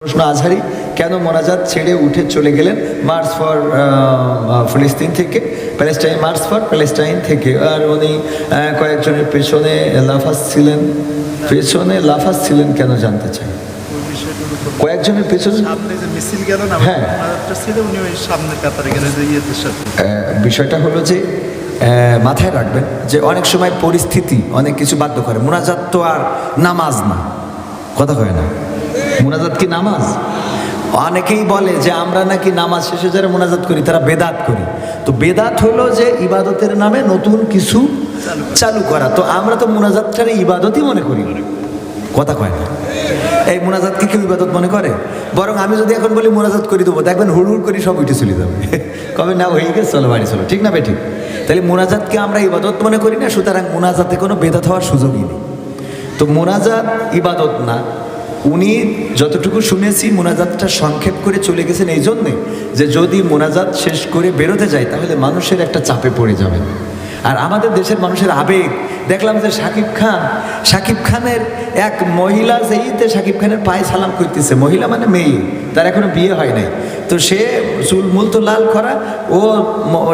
প্রশ্ন আজহারি কেন মোনাজাত ছেড়ে উঠে চলে গেলেন মার্চ ফর ফিলিস্তিন থেকে প্যালেস্টাইন মার্চ ফর প্যালেস্টাইন থেকে? আর উনি কয়েকজনের পেছনে লাফাস ছিলেন। পেছনে লাফাস ছিলেন কেন জানতে চাই? কয়েকজনের পেছনে হ্যাঁ। বিষয়টা হলো যে মাথায় রাখবেন যে অনেক সময় পরিস্থিতি অনেক কিছু বাধ্য করে। মোনাজাত তো আর নামাজ না কথা কয় না। মোনাজাত কি নামাজ? অনেকেই বলে যে আমরা নাকি নামাজ শেষে যারা মোনাজাত করি, তারা বেদাত করি। তো বেদাত হলো যে ইবাদতের নামে নতুন কিছু চালু করা। তো আমরা তো মোনাজাতটারে ইবাদতই মনে করি। কথা কয় না? এই মোনাজাতকে কেউ ইবাদত মনে করে? বরং আমি যদি এখন বলি মোনাজাত করে দেবো, দেখবেন হুড় হুড় করে সব উঠে চলে যাবে। কবে না হয়ে গেছে, চলো বাড়ি চলো, ঠিক না বে ঠিক? তাহলে মোনাজাতকে আমরা ইবাদত মনে করি না, সুতরাং মোনাজাতে কোনো বেদাত হওয়ার সুযোগই নেই। তো মোনাজাত ইবাদত না উনি যতটুকু শুনেছি, মোনাজাতটা সংক্ষেপ করে চলে গেছেন এই জন্যে যে যদি মোনাজাত শেষ করে বেরোতে যায়, তাহলে মানুষের একটা চাপে পড়ে যাবেন। আর আমাদের দেশের মানুষের আবেগ। দেখলাম যে শাকিব খান শাকিব খানের এক মহিলা যেইতে শাকিব খানের পায়ে সালাম করতেছে, মহিলা মানে মেয়ে, তার এখনও বিয়ে হয় নাই। তো সে চুল মূল তো লাল করা ও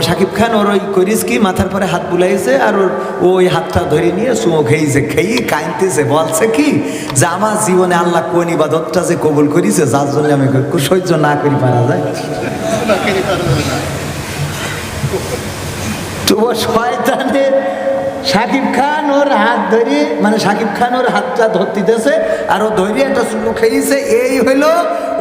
শাকিব খান ওর ওই করিস কি মাথার পরে হাত বুলাইছে আর ওর ওই হাতটা ধরে নিয়ে সুমো খেয়েছে, খেয়ে কাঁদতেছে, বলছে কি যে আমার জীবনে আল্লাহ কোন ইবাদতটা যে কবুল করিছে, যার জন্য আমি সহ্য না করি, পারা যায়। তো ও শয়তানে সাকিব খান ওর হাত ধরিয়ে মানে সাকিব খান ওর হাতটা ধরতে দিতেছে আর ও ধরিয়ে একটা শুকনো খেয়েছে এই হলো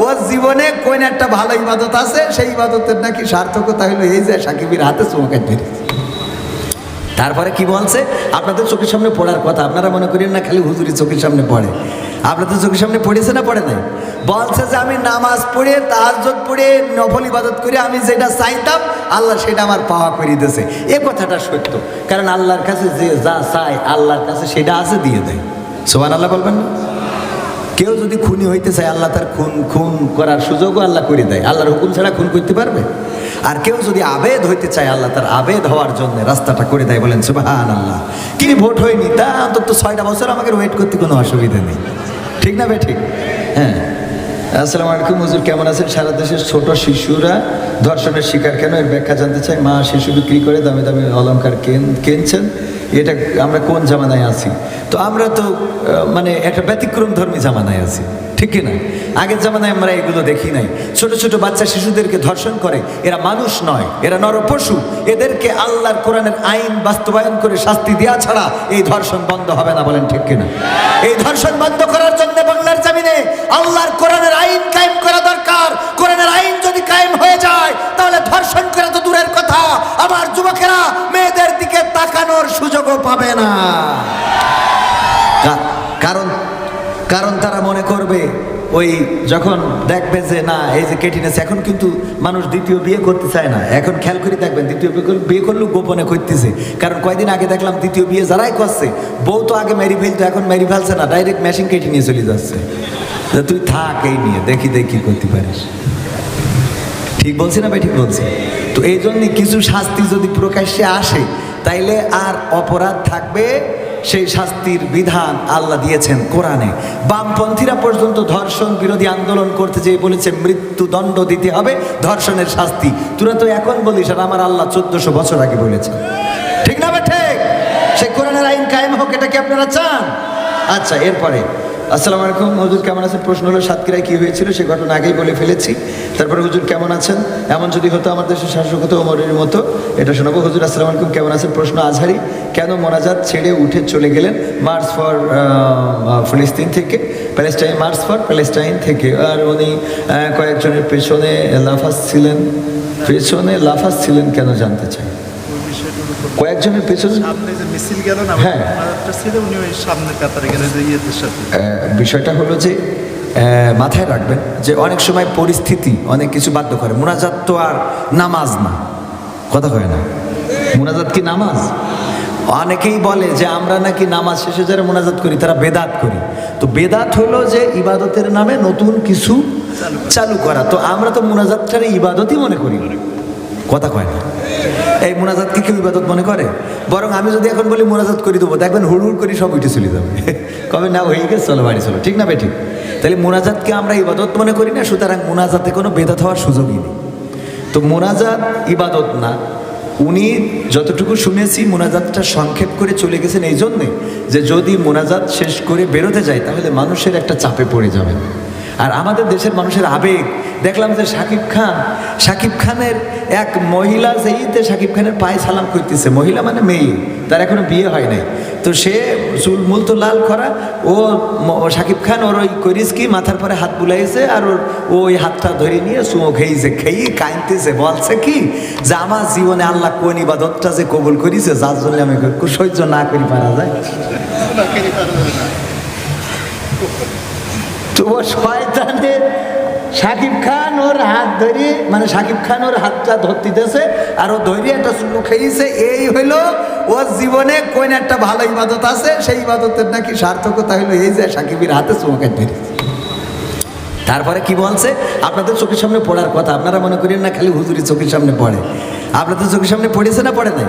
ওর জীবনে কোন একটা ভালো ইবাদত আছে, সেই ইবাদতের নাকি সার্থকতা হলো এই যে সাকিবের হাতে চুমু ধরেছে। তারপরে কি বলছে? আপনাদের চোখের সামনে পড়ার কথা, আপনারা মনে করেন না খালি হুজুরি চোখের সামনে পড়ে। আপনাদের চোখের সামনে পড়েছে না পড়ে নাই? বলছে যে আমি নামাজ পড়ে, তাহাজ্জুদ পড়ে, নফল ইবাদত করে আমি যেটা চাইতাম, আল্লাহ সেটা আমার পাওয়া করিয়ে দিয়েছে। এ কথাটা সত্য। কারণ আল্লাহর কাছে যে যা চায়, আল্লাহর কাছে সেটা আছে, দিয়ে দেয়। সোমান আল্লাহ বলবেন না? কেউ যদি খুনি হইতে চায়, আল্লাহ তার খুন খুন করার সুযোগও আল্লাহ করে দেয়। আল্লাহর হুকুম ছাড়া খুন করতে পারবে? আর কেউ যদি আবেদ হইতে চায়, আল্লাহ তার আবেদ হওয়ার জন্য রাস্তাটা করে দেয় বলেন সুবাহান আল্লাহ কি ভোট হয়নি? তা অন্তত ছয়টা বছর আমাকে ওয়েট করতে কোনো অসুবিধা নেই। ঠিক না ঠিক? হ্যাঁ। আসসালামু আলাইকুম, হুজুর কেমন আছেন? সারা দেশের ছোট শিশুরা ধর্ষণের শিকার কেন? এর ব্যাখ্যা জানতে চাই। মা শিশু বিক্রি করে দামে দামে অলংকার কেন কিনছেন। এটা আমরা কোন জামানায় আছি? তো আমরা তো মানে একটা ব্যতিক্রম ধর্মী জামানায় আছি। ঠিক কি না আগের জামানায় আমরা এগুলো দেখি নাই। ছোট ছোট বাচ্চা শিশুদেরকে ধর্ষণ করে, এরা মানুষ নয়, এরা নর পশু এদেরকে আল্লাহর কোরআনের আইন বাস্তবায়ন করে শাস্তি দেওয়া ছাড়া এই ধর্ষণ বন্ধ হবে না বলেন ঠিক কিনা? এই ধর্ষণ বন্ধ করার জন্য বাংলার জমিনে আল্লাহর কোরআনের আইন কায়েম করা দরকার। কোরআনের আইন যদি কায়েম হয়ে যায়, তাহলে ধর্ষণ করা তো দূরের কথা। আমার যুবকেরা মেয়েদের দিকে তাকানোর সুযোগও পাবে না। কারণ কারণ তারা মনে করবে, ওই যখন দেখবে যে না, এই যে কেটিনেস, এখন কিন্তু মানুষ দ্বিতীয় বিয়ে করতে চায় না। এখন খেয়াল করে দেখবেন, দ্বিতীয় বিয়ে করলেও গোপনে করতেছে। কারণ কয়দিন আগে দেখলাম দ্বিতীয় বিয়ে যারাই করছে, বউ তো আগে মেরি ফেলতো, এখন মেরি ফেলছে না ডাইরেক্ট মেশিন কেটে নিয়ে চলে যাচ্ছে। তুই থাক এই নিয়ে, দেখি দেখি করতে পারিস। ঠিক বলছি না ভাই, ঠিক বলছি? তো এই জন্য কিছু শাস্তি যদি প্রকাশ্যে আসে, তাইলে আর অপরাধ থাকবে সেই শাস্তির বিধান আল্লাহ দিয়েছেন কোরআনে। বামপন্থীরা পর্যন্ত ধর্ষণ বিরোধী আন্দোলন করতে যেয়ে বলেছে, মৃত্যুদণ্ড দিতে হবে, ধর্ষণের শাস্তি। তোরা তো এখন বলিস, আর আমার আল্লাহ চোদ্দশো বছর আগে বলেছে। ঠিক না ঠিক? সে কোরআনের আইন কায়েম হোক, এটা কি আপনারা চান? আচ্ছা এরপরে। আসসালামু আলাইকুম, হুজুর কেমন আছেন? প্রশ্ন হলো, সাতক্ষীরায় কী হয়েছিল? সে ঘটনা আগেই বলে ফেলেছি। তারপরে হুজুর কেমন আছেন? এমন যদি হতো আমার দেশের শাসক হতো ওমরের মতো, এটা শোনাবো। হুজুর, আসসালামু আলাইকুম, কেমন আছেন? প্রশ্ন আজহারি, কেন মোনাজাত ছেড়ে উঠে চলে গেলেন মার্চ ফর ফিলিস্তিন থেকে? প্যালেস্টাইন, মার্চ ফর প্যালেস্টাইন থেকে। আর উনি কয়েকজনের পেছনে লাফাস ছিলেন। পেছনে লাফাস ছিলেন কেন জানতে চাই। কয়েকজনের পেছনে মিছিল গেল না হ্যাঁ। উনি ওই কাতারে গেলেন যে ইয়েদের সাথে। বিষয়টা হলো যে মাথায় রাখবেন যে অনেক সময় পরিস্থিতি অনেক কিছু বাধ্য করে। মোনাজাত তো আর নামাজ না। কথা হয় না। মোনাজাত কি নামাজ? অনেকেই বলে যে আমরা নাকি নামাজ শেষে যারা মোনাজাত করি তারা বেদাত করি। তো বেদাত হলো যে ইবাদতের নামে নতুন কিছু চালু করা। তো আমরা তো মোনাজাতটারে ইবাদতই মনে করি। কথা কয় না। এই মোনাজাতকে কেউ ইবাদত মনে করে? বরং আমি যদি এখন বলি মোনাজাত করে দেবো, দেখবেন হুড় করে সব উঠে চলে যাবে। কবে না হয়ে গেছে, চলো বাড়ি চলো, ঠিক না ভাই, ঠিক? তাহলে মোনাজাতকে আমরা ইবাদত মনে করি না, সুতরাং মোনাজাতে কোনো বেদাত হওয়ার সুযোগই নেই। তো মোনাজাত ইবাদত না, উনি যতটুকু শুনেছি মোনাজাতটা সংক্ষেপ করে চলে গেছেন এই জন্যে যে যদি মোনাজাত শেষ করে বেরোতে যায়, তাহলে মানুষের একটা চাপে পড়ে যাবে আর আমাদের দেশের মানুষের আবেগ। দেখলাম যে শাকিব খান শাকিব খানের এক মহিলা যেইতে শাকিব খানের পায়ে সালাম করতেছে, মহিলা মানে মেয়ে, তার এখনও বিয়ে হয় নাই। তো সে চুল মূল তো লাল করা ও শাকিব খান ওর ওই করিস কি, মাথার পরে হাত বুলাইছে আর ওর ওই হাতটা ধরে নিয়ে সুমো খেয়েছে, খেয়ে কাঁদতেছে, বলছে কি যে আমার জীবনে আল্লাহ কোন ইবাদতটা যে কবুল করিছে, যার জন্য আমি সহ্য না করি, পারা যায়। ও শয়তানে সাকিব খান ওর হাত ধরে মানে সাকিব খান ওর হাতটা ধরতেছে আর ও ধরিয়ে একটা চুমু খেয়েছে। এই হইল ওর জীবনে কোন একটা ভালো ইবাদত আছে, সেই ইবাদতের নাকি সার্থকতা হলো এই যে সাকিবের হাতে চুমু খাইতে তারপরে কি বলছে? আপনাদের চোখের সামনে পড়ার কথা, আপনারা মনে করেন না খালি হুজুরি চোখের সামনে পড়ে। আপনাদের চোখের সামনে পড়েছে না পড়ে নাই?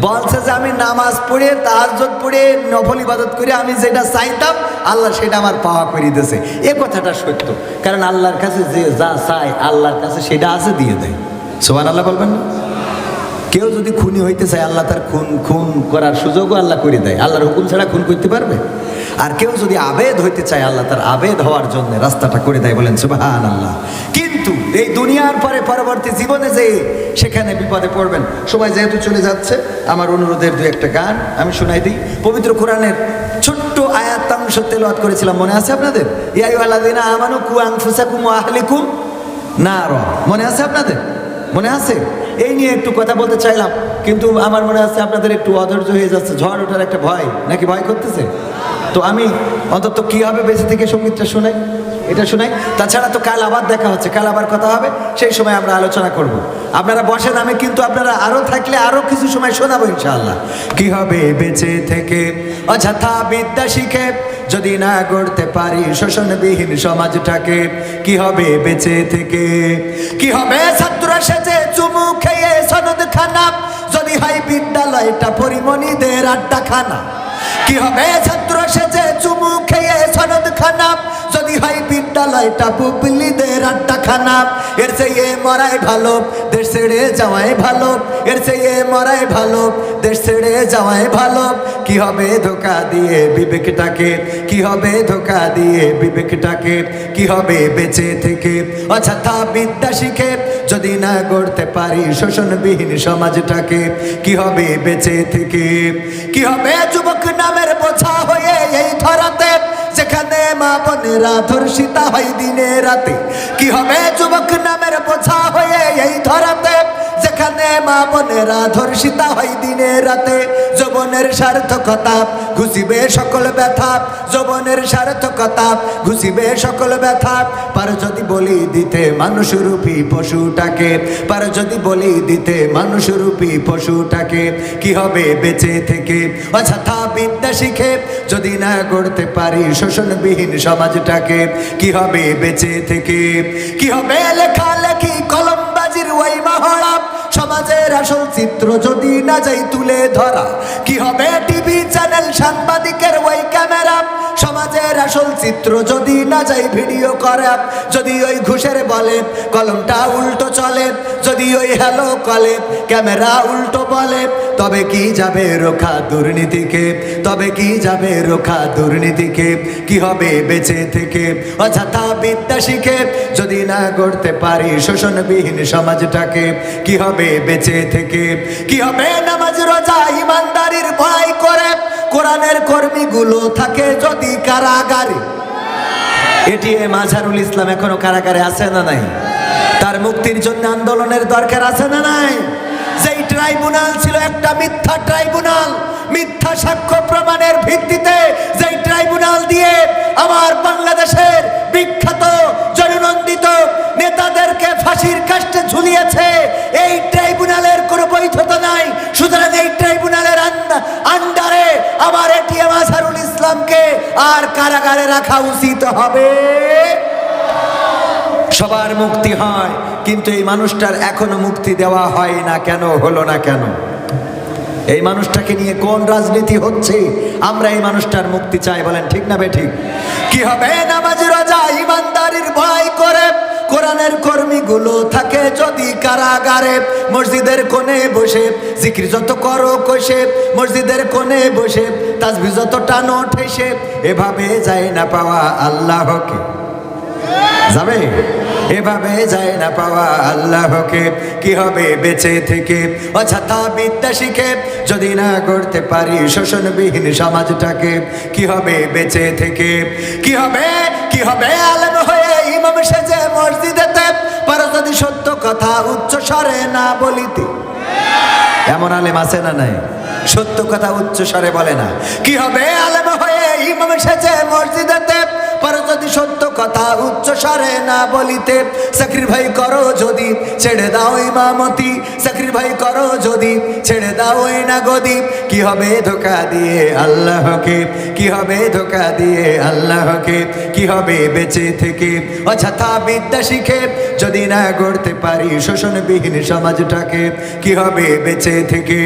বলছে যে আমি নামাজ পড়ে, তাহাজ্জুদ পড়ে, নফল ইবাদত করে আমি যেটা চাইতাম, আল্লাহ সেটা আমার পাওয়া করে দিয়েছে। এ কথাটা সত্য। কারণ আল্লাহর কাছে যে যা চায়, আল্লাহর কাছে সেটা আছে, দিয়ে দেয়। সোমান আল্লাহ বলবেন কেউ যদি খুনি হইতে চায়, আল্লাহ তার খুন খুন করার সুযোগও আল্লাহ করে দেয়। আল্লাহর হুকুম ছাড়া খুন করতে পারবে? আর কেউ যদি আবেদ হইতে চায়, আল্লাহ তার আবেদ হওয়ার জন্য রাস্তাটা করে দেয় বলেন সুবাহান আল্লাহ কিন্তু এই দুনিয়ার পরে পরবর্তী জীবনে যে সেখানে বিপদে পড়বেন সময় যেহেতু চলে যাচ্ছে, আমার অনুরোধের দু একটা গান আমি শোনাই দিই। পবিত্র কোরআনের ছোট্ট আয়াতাংশ তেলাওয়াত করেছিলাম, মনে আছে আপনাদের? ইয়াই আল্লাদিনা আমানু কুয়াং ফুসাকুম আহলিকুম না র মনে আছে আপনাদের? মনে আছে? এই নিয়ে একটু কথা বলতে চাইলাম, কিন্তু আমার মনে আছে আপনাদের একটু অধৈর্য হয়ে যাচ্ছে, ঝড় ওঠার একটা ভয়। নাকি ভয় করতেছে? তো আমি অন্তত কি হবে বেঁচে থেকে সঙ্গীতটা শোনাই এটা শোনাই তাছাড়া তো কাল আবার দেখা হচ্ছে, কাল আবার কথা হবে, সেই সময় আমরা আলোচনা করব। আপনারা বসেন, আমি কিন্তু আপনারা আরও থাকলে আরও কিছু সময় শোনাবো ইনশাআল্লাহ। কি হবে বেঁচে থেকে? অযথা বিদ্যা শিখে যদি না গড়তে পারি শোষণবিহীন সমাজটাকে, কি হবে বেঁচে থেকে? কি হবে ছাত্র সেজে চুমু খেয়ে সনদ খানা যদি হয় বিদ্যালয়টা পরিমণিদের আড্ডা খানা কি হবে? ছাত্র সেজে চুমু খেয়ে সনদ খানা। যদি হয় বিদ্যালয়টা বুবলিদের আড্ডা খানা এর চেয়ে মরাই ভালো, দেশ ছেড়ে যাওয়াই ভালো। এর চেয়ে মরাই ভালো, দেশ ছেড়ে যাওয়াই ভালো। কি হবে ধোকা দিয়ে বিবেকটাকে? কি হবে ধোকা দিয়ে বিবেকটাকে? কি হবে বেঁচে থেকে? বিদ্যা শিখে যদি না গড়তে পারি শোষণবিহীন সমাজটাকে, কি হবে বেঁচে থেকে? কি হবে যুবক নামের বোঝা হয়ে এই ধরাতে যেখানে মা বোনেরা ধর্ষিতা হয় দিনে রাতে। কি হবে যুবক নামের বোঝা হয়ে এই ধরাতে? যেখানে মা বোনেরা ধর্ষিতা হয় দিনে রাতে, যৌবনের সার্থকতা ঘুষিবে সকল ব্যথা। যৌবনের সার্থকতা ঘুষিবে সকল ব্যথা। পার যদি বলি দিতে মানুষরূপী পশুটাকে, পার যদি বলি দিতে মানুষরূপী পশুটাকে, কি হবে বেঁচে থেকে? অযথা বিদ্যা শিখে যদি না গড়তে পারি শোষণবিহীন সমাজটাকে কি হবে বেঁচে থেকে? কি হবে লেখালেখি কলমবাজির ওই মহড়া? সমাজের আসল চিত্র যদি না যাই তুলে ধরা, কি হবে টিভি চ্যানেল, সাংবাদিকের ওই ক্যামেরা? সমাজের আসল চিত্র যদি না যাই ভিডিও করা, যদি ওই ঘুষের বলে, কলমটা উল্টো চলে, যদি ওই হ্যালো কলে, ক্যামেরা উল্টো বলে, তবে কি যাবে রোখা দুর্নীতিকে? তবে কি যাবে রোখা দুর্নীতিকে? কি হবে বেঁচে থেকে? অযথা বিদ্যা শিখে যদি না গড়তে পারি শোষণবিহীন সমাজটাকে, কি হবে বেঁচে থেকে। কি হবে? নামাজ, রোজা ইমানদারির ভয় করে। কোরআনের কর্মীগুলো থাকে যদি কারাগারে। এটি মাঝারুল ইসলাম এখনও কারাগারে আছে না নাই? তার মুক্তির জন্য আন্দোলনের দরকার আছে না নাই? সেই ট্রাইব্যুনাল ছিল একটা মিথ্যা ট্রাইব্যুনাল মিথ্যা সাক্ষ্য প্রমাণের ভিত্তিতে যেই ট্রাইব্যুনাল দিয়ে আমার বাংলাদেশের বিখ্যাত, জননন্দিত নেতাদেরকে ফাঁসির কাষ্টে ঝুলিয়েছে, এই ট্রাইব্যুনালের কোনো বৈধতা নাই। সুতরাং এই ট্রাইব্যুনালের আন্ডা- আন্ডারে আমার এটিএম আজহারুল ইসলামকে আর কারাগারে রাখা উচিত হবে। সবার মুক্তি হয়, কিন্তু এই মানুষটার এখনও মুক্তি দেওয়া হয় না কেন, হলো না কেন? এই মানুষটাকে নিয়ে কোন রাজনীতি হচ্ছে? আমরা এই মানুষটার মুক্তি চাই, বলেন ঠিক না বে ঠিক কি হবে? নামাজ রাজা ইমানদারির ভয় করে। কোরআনের কর্মীগুলো থাকে যদি কারাগারে। মসজিদের কোণে বসে জিকির যত করো কষে। মসজিদের কোণে বসে তাসবি যত টানো ঠেসে এভাবে যায় না পাওয়া আল্লাহকে। যাবে? এভাবে যায় না পাওয়া আল্লাহকে। কি হবে বেঁচে থেকে? অছাতা বিদ্যা শিখে যদি না করতে পারি শোষণবিহীন সমাজটাকে, কি হবে বেঁচে থেকে? কি হবে? কি হবে আলেম হয়ে ইমাম সেজে মসজিদেতে? পারো যদি সত্য কথা উচ্চ স্বরে না বলিতে। এমন আলেম আছে না নাই? সত্য কথা উচ্চ স্বরে বলে না। কি হবে আলেম হয়ে ইমাম সেজে মসজিদেতে, পারো যদি সত্য কথা উচ্চ না বলিতে করো যদি ছেড়ে দাও ইমামতি করো যদি ছেড়ে দাও না গদি কি হবে ধোকা দিয়ে আল্লাহকে, কি হবে ধোকা দিয়ে আল্লাহকে, কি হবে বেঁচে থেকে? অযথা বিদ্যা শিখে যদি না গড়তে পারি শোষণবিহীন সমাজটাকে, কি হবে বেঁচে থেকে?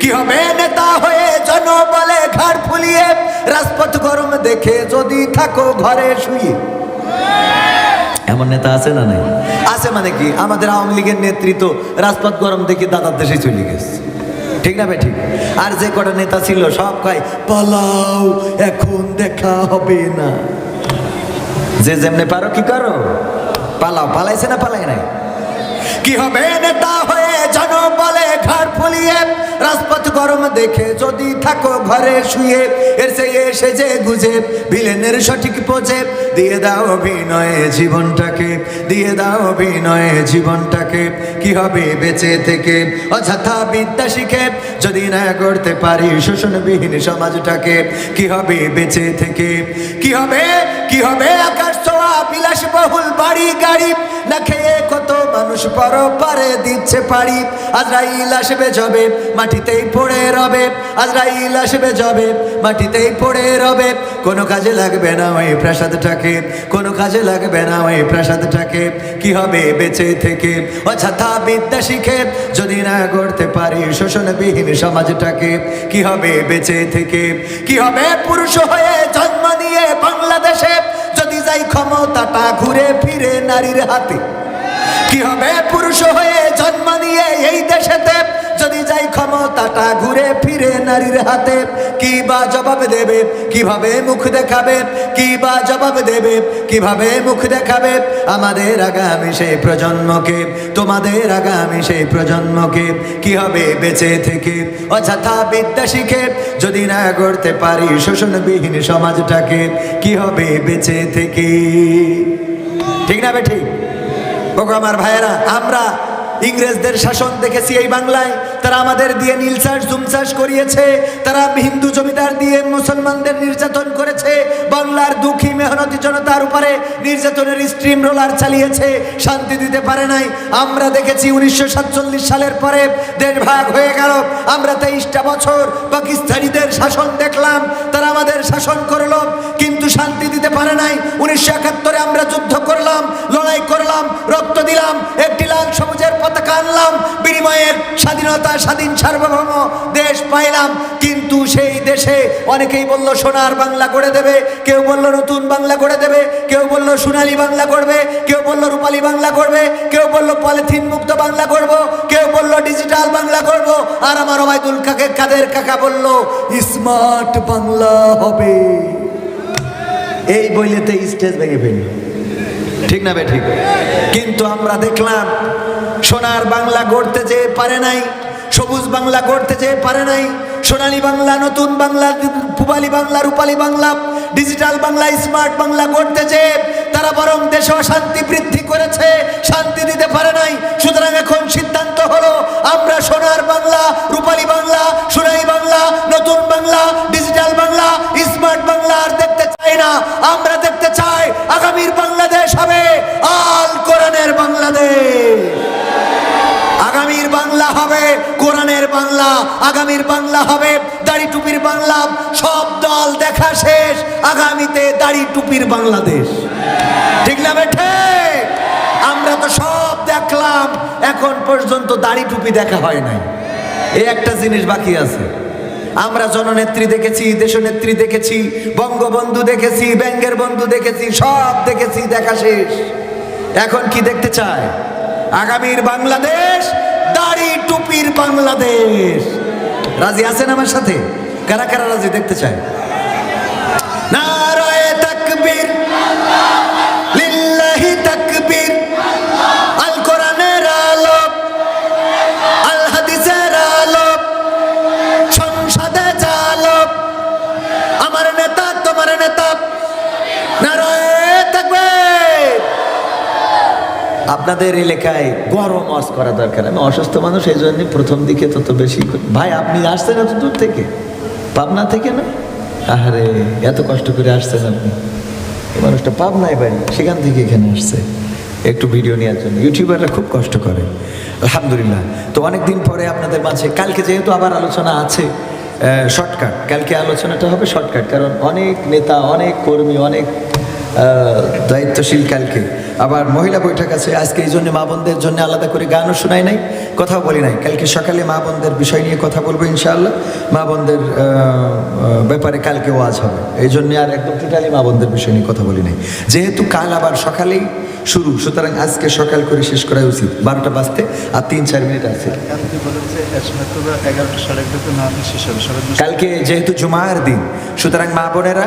কি হবে নেতা হয়ে জনবলে ঘাড় ফুলিয়ে রাজপথ গরম দেখে যদি থাকো ঘরে শুয়ে। এমন নেতা আছে না নাই? আছে মানে কি? আমাদের আওয়ামী লীগের নেতৃত্ব রাজপথ গরম দেখে দাদার দেশে চলে গেছে। ঠিক না ভাই? ঠিক। আর যে কটা নেতা ছিল সব কয় পালাও এখন দেখা হবে না। যে যেমনে পারো কি করো? পালাও। পালাইছে না পালাই নাই? কি হবে নেতা হয়ে জন বলে ঘর ফুলিয়ে, রাজপথ গরম দেখে যদি থাকো ঘরে শুয়ে, এর সে এসে যে গুজে, ভিলেনের সঠিক পোজে। দিয়ে দাও অভিনয়ে জীবনটাকে, দিয়ে দাও অভিনয়ে জীবনটাকে, কি হবে বেঁচে থেকে? অযথা বিদ্যা শিখে, যদি না করতে পারি শোষণবিহীন সমাজটাকে, কি হবে বেঁচে থেকে? কি হবে কি হবে আকাশ ছোঁয়া বিলাস বহুল বাড়ি গাড়ি, না খেয়ে কত মানুষ পর পারে দিচ্ছে পারি আজরাইল আসবে যাবে, মাটিতেই পড়ে রবে। আজরাইল আসবে যাবে, মাটিতেই পড়ে রবে। কোনো কাজে লাগবে না ওই প্রাসাদটাকে, কোনো কাজে লাগবে না ওই প্রাসাদটাকে। কি হবে বেঁচে থেকে? বিদ্যা শিখে যদি না শোষণবিহীন সমাজটাকে, কি হবে বেঁচে থেকে? কি হবে পুরুষ হয়ে জন্ম নিয়ে বাংলাদেশে? যদি যাই ক্ষমতাটা ঘুরে ফিরে নারীর হাতে। কি হবে? পুরুষ হয়ে জন্ম নিয়ে এই দেশেতে যদি যাই ক্ষমতাটা ঘুরে ফিরে নারীর হাতে, কি বা জবাব দেবে? কীভাবে মুখ দেখাবে? কি বা জবাব দেবে? কীভাবে মুখ দেখাবে? আমাদের আগামী সেই প্রজন্মকে, তোমাদের আগামী সেই প্রজন্মকে কি হবে বেঁচে থেকে? অযথা বিদ্যা শিখে যদি না করতে পারি শোষণবিহীন সমাজটাকে, কি হবে বেঁচে থেকে? ঠিক না বে ঠিক? ওগো ভাইয়েরা আমরা ইংরেজদের শাসন দেখেছি এই বাংলায়। তারা আমাদের দিয়ে নীল চাষ, জুম চাষ করিয়েছে। তারা হিন্দু জমিদার দিয়ে মুসলমানদের নির্যাতন করেছে। বাংলার দুঃখী, মেহনতি জনতার উপরে নির্যাতনের স্ট্রিম রোলার চালিয়েছে। শান্তি দিতে পারে নাই। আমরা দেখেছি উনিশশো সাতচল্লিশ সালের পরে দেশ ভাগ হয়ে গেল। আমরা তেইশটা বছর পাকিস্তানিদের শাসন দেখলাম। তারা আমাদের শাসন করল, কিন্তু শান্তি দিতে পারে নাই। উনিশশো একাত্তরে আমরা যুদ্ধ করলাম, লড়াই করলাম, রক্ত দিলাম, একটি লাল সবুজের পতাকা আনলাম বিনিময়ের স্বাধীনতা, স্বাধীন সার্বভৌম দেশ পাইলাম। কিন্তু সেই দেশে অনেকেই বলল, সোনার বাংলা করে দেবে। কেউ বলল, নতুন বাংলা করে দেবে। কেউ বলল, সোনালী বাংলা করবে কেউ বলল, রূপালী বাংলা করবে কেউ বলল, পলিথিন মুক্ত বাংলা করব কেউ বলল, ডিজিটাল বাংলা করব আর আমার ওবায়দুল কাকে, কাদের কাকা বলল, স্মার্ট বাংলা হবে। এই বইলেতে স্টেজ ভেঙে ফেলল ঠিক না বে, ঠিক? কিন্তু আমরা দেখলাম সোনার বাংলা গড়তে যে পারে নাই, সবুজ বাংলা গড়তে যে পারে নাই, সোনালী বাংলা, নতুন বাংলা পুবালি বাংলা, রূপালী বাংলা, ডিজিটাল বাংলা, স্মার্ট বাংলা গড়তে যে তারা বরং দেশে অশান্তি বৃদ্ধি করেছে, শান্তি দিতে পারে নাই। সুতরাং এখন সিদ্ধান্ত হলো, আমরা সোনার বাংলা, রূপালী বাংলা, সোনালি বাংলা, নতুন বাংলা, ডিজিটাল বাংলা, স্মার্ট বাংলা আর দেখতে চাই না। আমরা দেখতে চাই, আগামীর বাংলাদেশ হবে আল কোরআনের বাংলাদেশ। হবে। কোরআনের বাংলা, আগামীর বাংলা হবে। দাড়ি টুপির বাংলা, সব দল দেখা শেষ। আগামীতে দাড়ি টুপির বাংলাদেশ। ঠিক না বেঠে? আমরা তো সব দেখলাম, এখন পর্যন্ত দাড়ি টুপি দেখা হয় নাই। এই একটা জিনিস বাকি আছে। আমরা জননেত্রী দেখেছি, দেশনেত্রী দেখেছি, বঙ্গবন্ধু দেখেছি, ব্যাংকের বন্ধু দেখেছি, সব দেখেছি, দেখা শেষ। এখন কি দেখতে চায়? আগামীর বাংলাদেশ দাড়ি টুপির বাংলাদেশ। রাজি আছেন আমার সাথে? কারা কারা রাজি দেখতে চায়? নারায়ে আপনাদের এলাকায় গরম ওয়াজ করা দরকার। আমি অসুস্থ মানুষ, এই জন্য প্রথম দিকে তত বেশি ভাই, আপনি আসছেন এত দূর থেকে? পাবনা থেকে না? আরে এত কষ্ট করে আসছেন আপনি। এই মানুষটা পাবনায় বাড়ি সেখান থেকে এখানে আসছে। একটু ভিডিও নেওয়ার জন্য। ইউটিউবাররা খুব কষ্ট করে। আলহামদুলিল্লাহ। তো অনেক দিন পরে আপনাদের মাঝে, কালকে যেহেতু আবার আলোচনা আছে শর্টকাট কালকে আলোচনাটা হবে শর্টকাট কারণ অনেক নেতা, অনেক কর্মী, অনেক দায়িত্বশীল কালকে। আবার মহিলা বৈঠক আছে। আজকে এই জন্য মা বোনদের জন্য আলাদা করে গানও শোনাই নাই কথাও বলি নাই। কালকে সকালে মা বোনদের বিষয় নিয়ে কথা বলব ইনশাআল্লাহ। মা বোনদের ব্যাপারে কালকে ওয়াজ হবে। এই জন্য আর একদম টোটালি মা বোনদের বিষয় নিয়ে কথা বলি নাই। যেহেতু কাল আবার সকালেই শুরু সুতরাং আজকে সকাল করে শেষ করা উচিত। বারোটা বাজতে আর তিন চার মিনিট আছে। কালকে যেহেতু জুমার দিন সুতরাং মা বোনেরা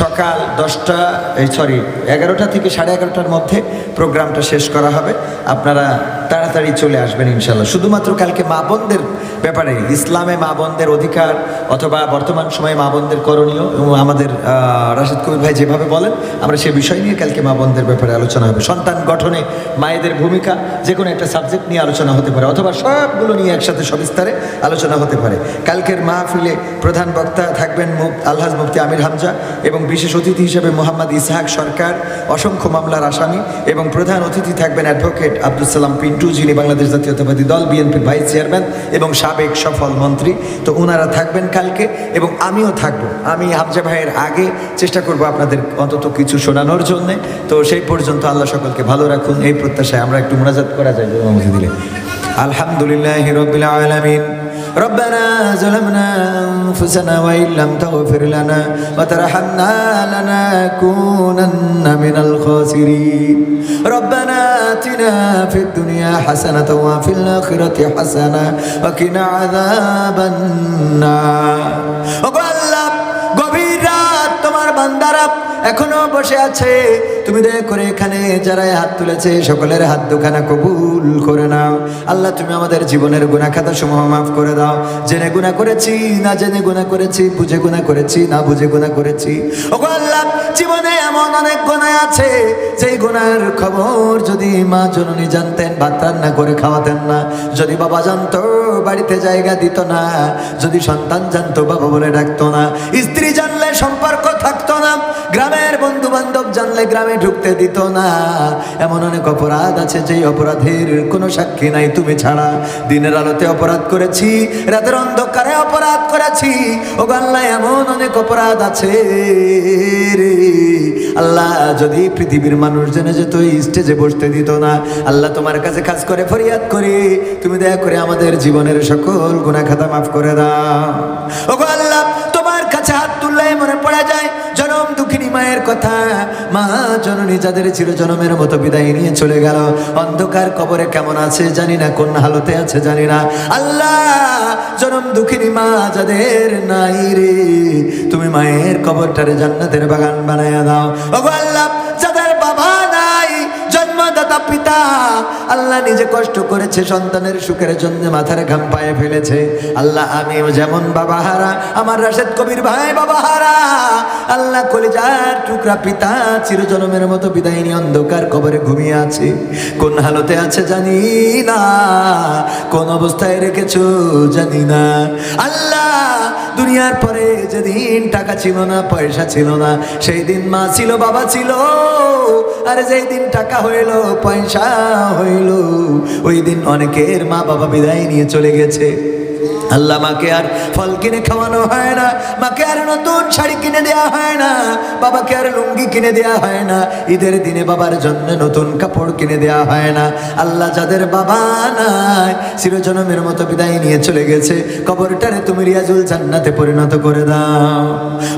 সকাল দশটা এই সরি এগারোটা থেকে সাড়ে এগারোটার মধ্যে প্রোগ্রামটা শেষ করা হবে। আপনারা তাড়াতাড়ি চলে আসবেন ইনশাল্লাহ। শুধুমাত্র কালকে মা বোনদের ব্যাপারে ইসলামে মা বোনদের অধিকার অথবা বর্তমান সময়ে মা বোনদের করণীয় এবং আমাদের রাশেদ কবির ভাই যেভাবে বলেন, আমরা সে বিষয় নিয়ে কালকে মা বোনদের ব্যাপারে আলোচনা হবে। সন্তান গঠনে মায়েদের ভূমিকা যে কোনো একটা সাবজেক্ট নিয়ে আলোচনা হতে পারে, অথবা সবগুলো নিয়ে একসাথে সবিস্তারে আলোচনা হতে পারে। কালকের মাহফিলে প্রধান বক্তা থাকবেন মুফ- আলহাজ মুফতি আমির হামজা এবং বিশেষ অতিথি হিসেবে মোহাম্মদ ইসহাক সরকার, অসংখ্য মামলার আসামি এবং প্রধান অতিথি থাকবেন অ্যাডভোকেট আব্দুল সালাম পিন্টু, যিনি বাংলাদেশ জাতীয়তাবাদী দল, বিএনপির ভাইস চেয়ারম্যান এবং সাবেক সফল মন্ত্রী। তো ওনারা থাকবেন কালকে এবং আমিও থাকব। আমি হামজা ভাইয়ের আগে চেষ্টা করব আপনাদের অন্তত কিছু শোনানোর জন্য। তো সেই পর্যন্ত আল্লাহ সকলকে ভালো রাখুন। এই প্রত্যাশায় আমরা একটু মোনাজাত করা যায় আলহামদুলিল্লাহ হিরবিল্লা আলমিন। ربنا ظلمنا أنفسنا وإن لم تغفر لنا وترحمنا لنكونن من الخاسرين ربنا آتنا في الدنيا حسنة وفي الآخرة حسنة وقنا عذاب النار ওগো আল্লাহ গভীর রাত তোমার বান্দারা এখনও বসে আছে। তুমি দয়া করে এখানে যারা হাত তুলেছে, সকলের হাত দুখানা কবুল করে নাও। আল্লাহ, তুমি আমাদের জীবনের গুণাখাতা সমূহ মাফ করে দাও। জেনে গুণা করেছি, না জেনে গুণা করেছি, বুঝে গুণা করেছি, না বুঝে গুণা করেছি। ওগো আল্লাহ, জীবনে এমন অনেক গুণা আছে, যেই গুণার খবর যদি মা জননী জানতেন ভাত রান্না করে খাওয়াতেন না। যদি বাবা জানতো, বাড়িতে জায়গা দিত না। যদি সন্তান জানতো, বাবা বলে ডাকতো না। স্ত্রী জানলে সম্পর্ক থাকতো না। বন্ধু বান্ধব জানলে গ্রামে ঢুকতে দিত না। এমন অনেক অপরাধ আছে যেই অপরাধের কোনো সাক্ষী নাই তুমি ছাড়া। দিনের আলোতে অপরাধ করেছি, রাতের অন্ধকারে অপরাধ করেছি। ও আল্লাহ এমন অনেক অপরাধ আছে আল্লাহ যদি পৃথিবীর মানুষ জেনে যেত এই স্টেজে বসতে দিত না, আল্লাহ তোমার কাছে কাজ করে ফরিয়াদ করি। তুমি দয়া করে আমাদের জীবনের সকল গুণা খাতা মাফ করে দাও। ওগো আল্লাহ, তোমার কাছে হাত তুললে মনে পড়ে যায় মায়ের কথা, মা জননী যাদের চির জনমের মতো বিদায় নিয়ে চলে গেল। অন্ধকার কবরে কেমন আছে জানি না, কোন হালতে আছে জানি না। আল্লাহ, জনম দুঃখিনী মা যাদের নাই রে, তুমি মায়ের কবরটারে জান্নাতের বাগান বানায় দাও। ওগো আল্লাহ জন্মদাতা পিতা, আল্লাহ নিজে কষ্ট করেছে, সন্তানের সুখের জন্য মাথার ঘাম পায়ে ফেলেছে। আল্লাহ, আমিও যেমন বাবা হারা, আমার রাশেদ কবির ভাই বাবা হারা। আল্লাহ, কলিজার টুকরা পিতা চিরজনমের মতো বিদায় অন্ধকার কবরে ঘুমিয়ে আছে। কোন হালতে আছে জানি না, কোন অবস্থায় রেখেছো জানি না। আল্লাহ দুনিয়ার পরে যেদিন টাকা ছিল না, পয়সা ছিল না সেই দিন মা ছিল, বাবা ছিল। আর যেই দিন টাকা হইল, পয়সা হইল, ওই দিন অনেকের মা বাবা বিদায় নিয়ে চলে গেছে। আল্লাহ মাকে আর ফল কিনে খাওয়ানো হয় না। মাকে আর নতুন শাড়ি কিনে দেওয়া হয় না। বাবাকে আর লুঙ্গি কিনে দেওয়া হয় না। ঈদের দিনে বাবার জন্য নতুন কাপড় কিনে দেওয়া হয় না। আল্লাহ যাদের বাবা নাই, চিরজনমের মতো বিদায় নিয়ে চলে গেছে। কবরটারে তুমি রিয়াজুল জান্নাতে পরিণত করে দাও।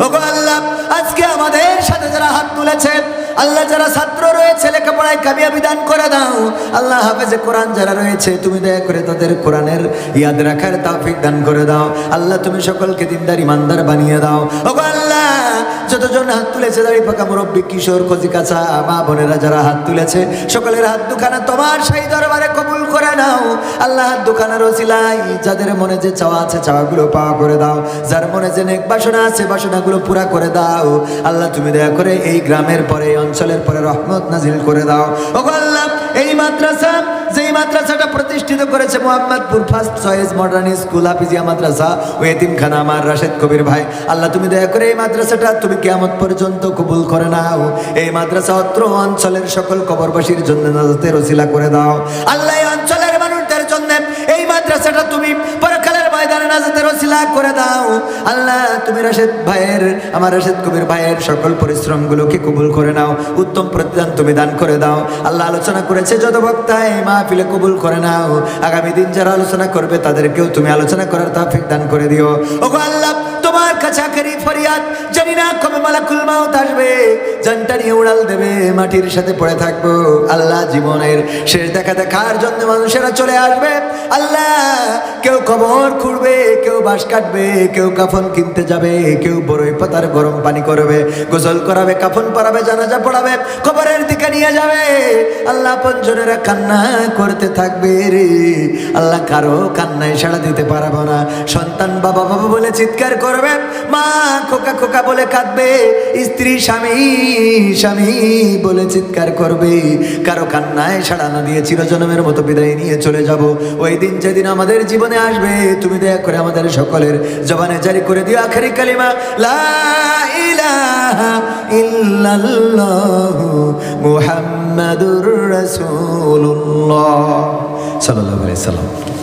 ওগো আল্লাহ, আজকে আমাদের সাথে যারা হাত তুলেছে আল্লাহ যারা ছাত্র রয়েছে, লেখাপড়ায় কামিয়াবি দান করে দাও। আল্লাহ হাফেজে কোরআন যারা রয়েছে, তুমি দয়া করে তাদের কোরআনের ইয়াদ রাখার তাফিক দান করে দাও। আল্লাহ তুমি সকলকে দিনদার, ইমানদার বানিয়ে দাও। ওগো আল্লাহ যতজন হাত তুলেছে দাড়ি পাকা মুরব্বী, কিশোর কচি মা বোনেরা যারা হাত তুলেছে, সকলের হাত দুখানা তোমার সেই দরবারে কবুল করে নাও। আল্লাহ হাত দুখানার ওসিলাই যাদের মনে যে চাওয়া আছে চাওয়াগুলো পাওয়া করে দাও। যার মনে যে নেক বাসনা আছে বাসনাগুলো পুরা করে দাও। আল্লাহ তুমি দয়া করে এই গ্রামের পরে, এই অঞ্চলের পরে রহমত নাজিল করে দাও। ওগো আল্লাহ, এই মাদ্রাসা যেই মাদ্রাসাটা প্রতিষ্ঠিত করেছে Mohammadpur first choice modern school, Hafizia মাদ্রাসা, ও এতিমখানা আমার রাশেদ কবির ভাই। আল্লাহ, তুমি দয়া করে এই মাদ্রাসাটা তুমি কেমন পর্যন্ত কবুল করে নাও। এই মাদ্রাসা অত্র অঞ্চলের সকল কবরবাসীর জন্য নাজাতের ওসিলা করে দাও। আল্লাহ, এই অঞ্চলের মানুষদের জন্য এই মাদ্রাসাটা তুমি ওসিলা করে দাও। আল্লাহ, তুমি রাশেদ ভাইয়ের, আমার রাশেদ কবির ভাইয়ের সকল পরিশ্রমগুলোকে কবুল করে নাও। উত্তম প্রতিদান তুমি দান করে দাও। আল্লাহ আলোচনা করেছে, যত বক্তায় মা মাহফিলে কবুল করে নাও। আগামী দিন যারা আলোচনা করবে, তাদেরকেও তুমি আলোচনা করার তাফিক দান করে দিও। ওগো আল্লাহ ফরিয়াদ, জানি না কবে আসবে। জানটা নিয়ে উড়াল দেবে, মাটির সাথে পড়ে থাকব। আল্লাহ জীবনের শেষ দেখা দেখার জন্য মানুষেরা চলে আসবে। আল্লাহ, কেউ কবর খুঁড়বে, কেউ কাটবে, কেউ কাফন কিনতে যাবে, কেউ বড়ই পাতার গরম পানি করবে, গোসল করাবে, কাফন পরাবে, জানাজা পড়াবে, কবরের দিকে নিয়ে যাবে। আল্লাহ পঞ্জনেরা কান্না করতে থাকবে রে। আল্লাহ কারও কান্নায় সাড়া দিতে পারব না। সন্তান বাবা বাবা বলে চিৎকার করবে। মা খোকা খোকা বলে কাঁদবে, স্ত্রী স্বামী স্বামী বলে চিৎকার করবে। কারও কান্নায় সাড়া না দিয়ে চিরজনমের মতো বিদায় নিয়ে চলে যাব। ওই দিন যেদিন আমাদের জীবনে আসবে, তুমি দয়া করে আমাদের সকলের জবানে জারি করে দিও আখেরি কালিমা, লা ইলাহা মুহাম্মাদুর রাসূলুল্লাহ সাল্লাল্লাহু আলাইহি সাল্লাম।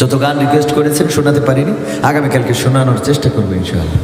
যত গান রিকোয়েস্ট করেছেন শোনাতে পারিনি আগামীকালকে শোনানোর চেষ্টা করব ইনশাআল্লাহ।